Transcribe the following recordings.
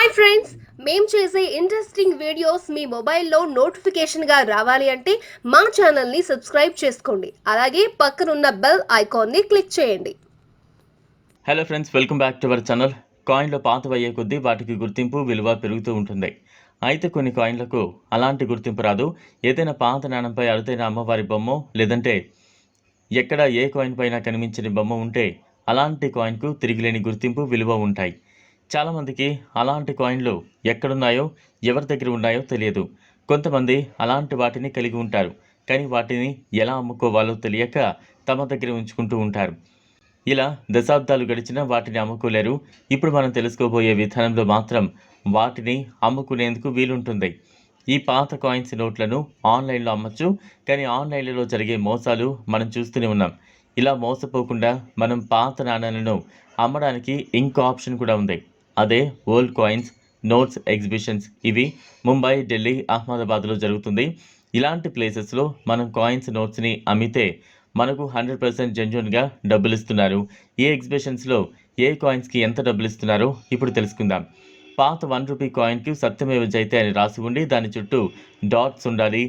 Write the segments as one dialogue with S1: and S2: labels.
S1: Hi friends మేము చేసే interesting videos మీ మొబైల్లో నోటిఫికేషన్గా రావాలి అంటే మా ఛానల్ని సబ్స్క్రైబ్ చేసుకోండి. అలాగే పక్కనున్న బెల్ ఐకాన్ని క్లిక్ చేయండి.
S2: Hello friends welcome back to our channel కాయిన్లు పాతవయ్యే కొద్దీ వాటికి గుర్తింపు విలువ పెరుగుతూ ఉంటుంది. అయితే కొన్ని కాయిన్లకు అలాంటి గుర్తింపు రాదు. ఏదైనా పాత నాణంపై అరుదైన అమ్మవారి బొమ్మ లేదంటే ఎక్కడ ఏ కాయిన్ పైన కనిపించని బొమ్మ ఉంటే అలాంటి కాయిన్కు తిరిగిలేని గుర్తింపు విలువ ఉంటాయి. చాలామందికి అలాంటి కాయిన్లు ఎక్కడున్నాయో ఎవరి దగ్గర ఉన్నాయో తెలియదు. కొంతమంది అలాంటి వాటిని కలిగి ఉంటారు. కానీ వాటిని ఎలా అమ్ముకోవాలో తెలియక తమ దగ్గర ఉంచుకుంటూ ఉంటారు. ఇలా దశాబ్దాలు గడిచినా వాటిని అమ్ముకోలేరు. ఇప్పుడు మనం తెలుసుకోబోయే విధానంలో మాత్రం వాటిని అమ్ముకునేందుకు వీలుంటుంది. ఈ పాత కాయిన్స్ నోట్లను ఆన్లైన్లో అమ్మచ్చు. కానీ ఆన్లైన్లో జరిగే మోసాలు మనం చూస్తూనే ఉన్నాం. ఇలా మోసపోకుండా మనం పాత నాణాలను అమ్మడానికి ఇంకో ఆప్షన్ కూడా ఉంది. అదే ఓల్డ్ కాయిన్స్ నోట్స్ ఎగ్జిబిషన్స్. ఇవి ముంబై ఢిల్లీ అహ్మదాబాద్లో జరుగుతుంది. ఇలాంటి ప్లేసెస్లో మనం కాయిన్స్ నోట్స్ని అమ్మితే మనకు హండ్రెడ్ పర్సెంట్ జెన్యున్గా డబ్బులు ఇస్తున్నారు ఏ ఎగ్జిబిషన్స్లో ఏ కాయిన్స్కి ఎంత డబ్బులు ఇస్తున్నారో ఇప్పుడు తెలుసుకుందాం. పాత వన్ రూపీ కాయిన్కి సత్యమేవ జైతే అని రాసి ఉండి దాని చుట్టూ డాట్స్ ఉండాలి.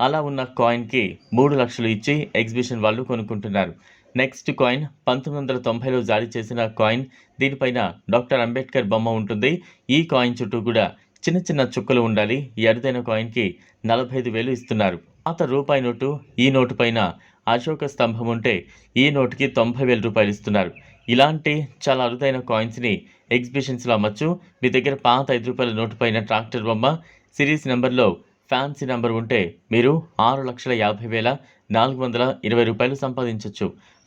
S2: అలా ఉన్న కాయిన్కి మూడు లక్షలు ఇచ్చి ఎగ్జిబిషన్ వాళ్ళు కొనుక్కుంటున్నారు. నెక్స్ట్ కాయిన్ పంతొమ్మిది వందల తొంభైలో జారీ చేసిన కాయిన్. దీనిపైన డాక్టర్ అంబేద్కర్ బొమ్మ ఉంటుంది. ఈ కాయిన్ చుట్టూ కూడా చిన్న చిన్న చుక్కలు ఉండాలి. ఈ అరుదైన కాయిన్కి నలభై ఐదు వేలు ఇస్తున్నారు. పాత రూపాయి నోటు ఈ నోటు పైన అశోక స్తంభం ఉంటే ఈ నోటుకి తొంభై వేల రూపాయలు ఇస్తున్నారు. ఇలాంటి చాలా అరుదైన కాయిన్స్ని ఎగ్జిబిషన్స్లో అమ్మచ్చు. మీ దగ్గర పాత ఐదు రూపాయల నోటు పైన ట్రాక్టర్ బొమ్మ సిరీస్ నెంబర్లో ఫ్యాన్సీ నెంబర్ ఉంటే మీరు ఆరు లక్షల యాభై వేల నాలుగు వందల ఇరవై రూపాయలు సంపాదించవచ్చు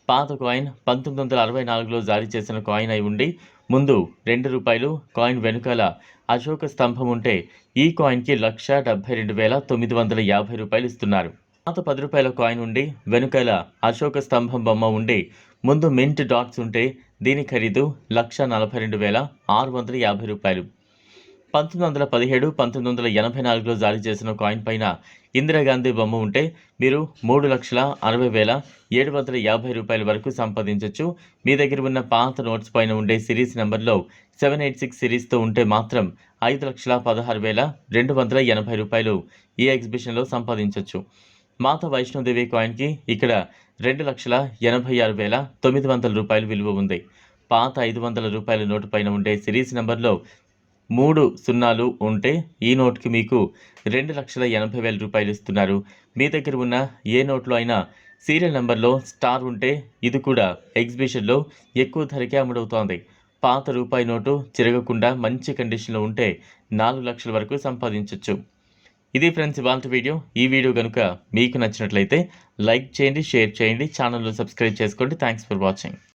S2: పాత కాయిన్ పంతొమ్మిది వందల అరవై నాలుగులో జారీ చేసిన కాయిన్ అయి ఉండి ముందు రెండు రూపాయలు కాయిన్ వెనుకాల అశోక స్తంభం ఉంటే ఈ కాయిన్కి లక్ష డెబ్బై రెండు వేల తొమ్మిది వందల యాభై రూపాయలు ఇస్తున్నారు. పాత పది రూపాయల కాయిన్ ఉండి వెనుకాల అశోక స్తంభం బొమ్మ ఉండి ముందు మింట్ డాట్స్ ఉంటే దీని ఖరీదు లక్ష నలభై రెండు వేల ఆరు వందల యాభై రూపాయలు. పంతొమ్మిది వందల పదిహేడు పంతొమ్మిది వందల ఎనభై నాలుగులో జారీ చేసిన కాయిన్ పైన ఇందిరాగాంధీ బొమ్మ ఉంటే మీరు మూడు లక్షల అరవై వేల ఏడు వందల యాభై రూపాయల వరకు సంపాదించవచ్చు మీ దగ్గర ఉన్న పాత నోట్స్ పైన ఉండే సిరీస్ నెంబర్లో సెవెన్ ఎయిట్ సిక్స్ సిరీస్తో ఉంటే మాత్రం ఐదు లక్షల పదహారు వేల రెండు వందల ఎనభై రూపాయలు ఈ ఎగ్జిబిషన్లో సంపాదించవచ్చు మాత వైష్ణోదేవి కాయిన్కి ఇక్కడ రెండు లక్షల ఎనభై ఆరు వేల తొమ్మిది వందల రూపాయలు విలువ ఉంది. పాత ఐదు వందల రూపాయల నోటు పైన ఉండే సిరీస్ నెంబర్లో మూడు సున్నాలు ఉంటే ఈ నోట్కి మీకు రెండు లక్షల ఎనభై వేల రూపాయలు ఇస్తున్నారు. మీ దగ్గర ఉన్న ఏ నోట్లో అయినా సీరియల్ నెంబర్లో స్టార్ ఉంటే ఇది కూడా ఎగ్జిబిషన్లో ఎక్కువ ధరకే అమ్ముడవుతోంది. పాత రూపాయి నోటు చిరగకుండా మంచి కండిషన్లో ఉంటే నాలుగు లక్షల వరకు సంపాదించవచ్చు ఇది ఫ్రెండ్స్ ఇవాళ వీడియో. ఈ వీడియో కనుక మీకు నచ్చినట్లయితే లైక్ చేయండి షేర్ చేయండి ఛానల్లో సబ్స్క్రైబ్ చేసుకోండి. Thanks for watching.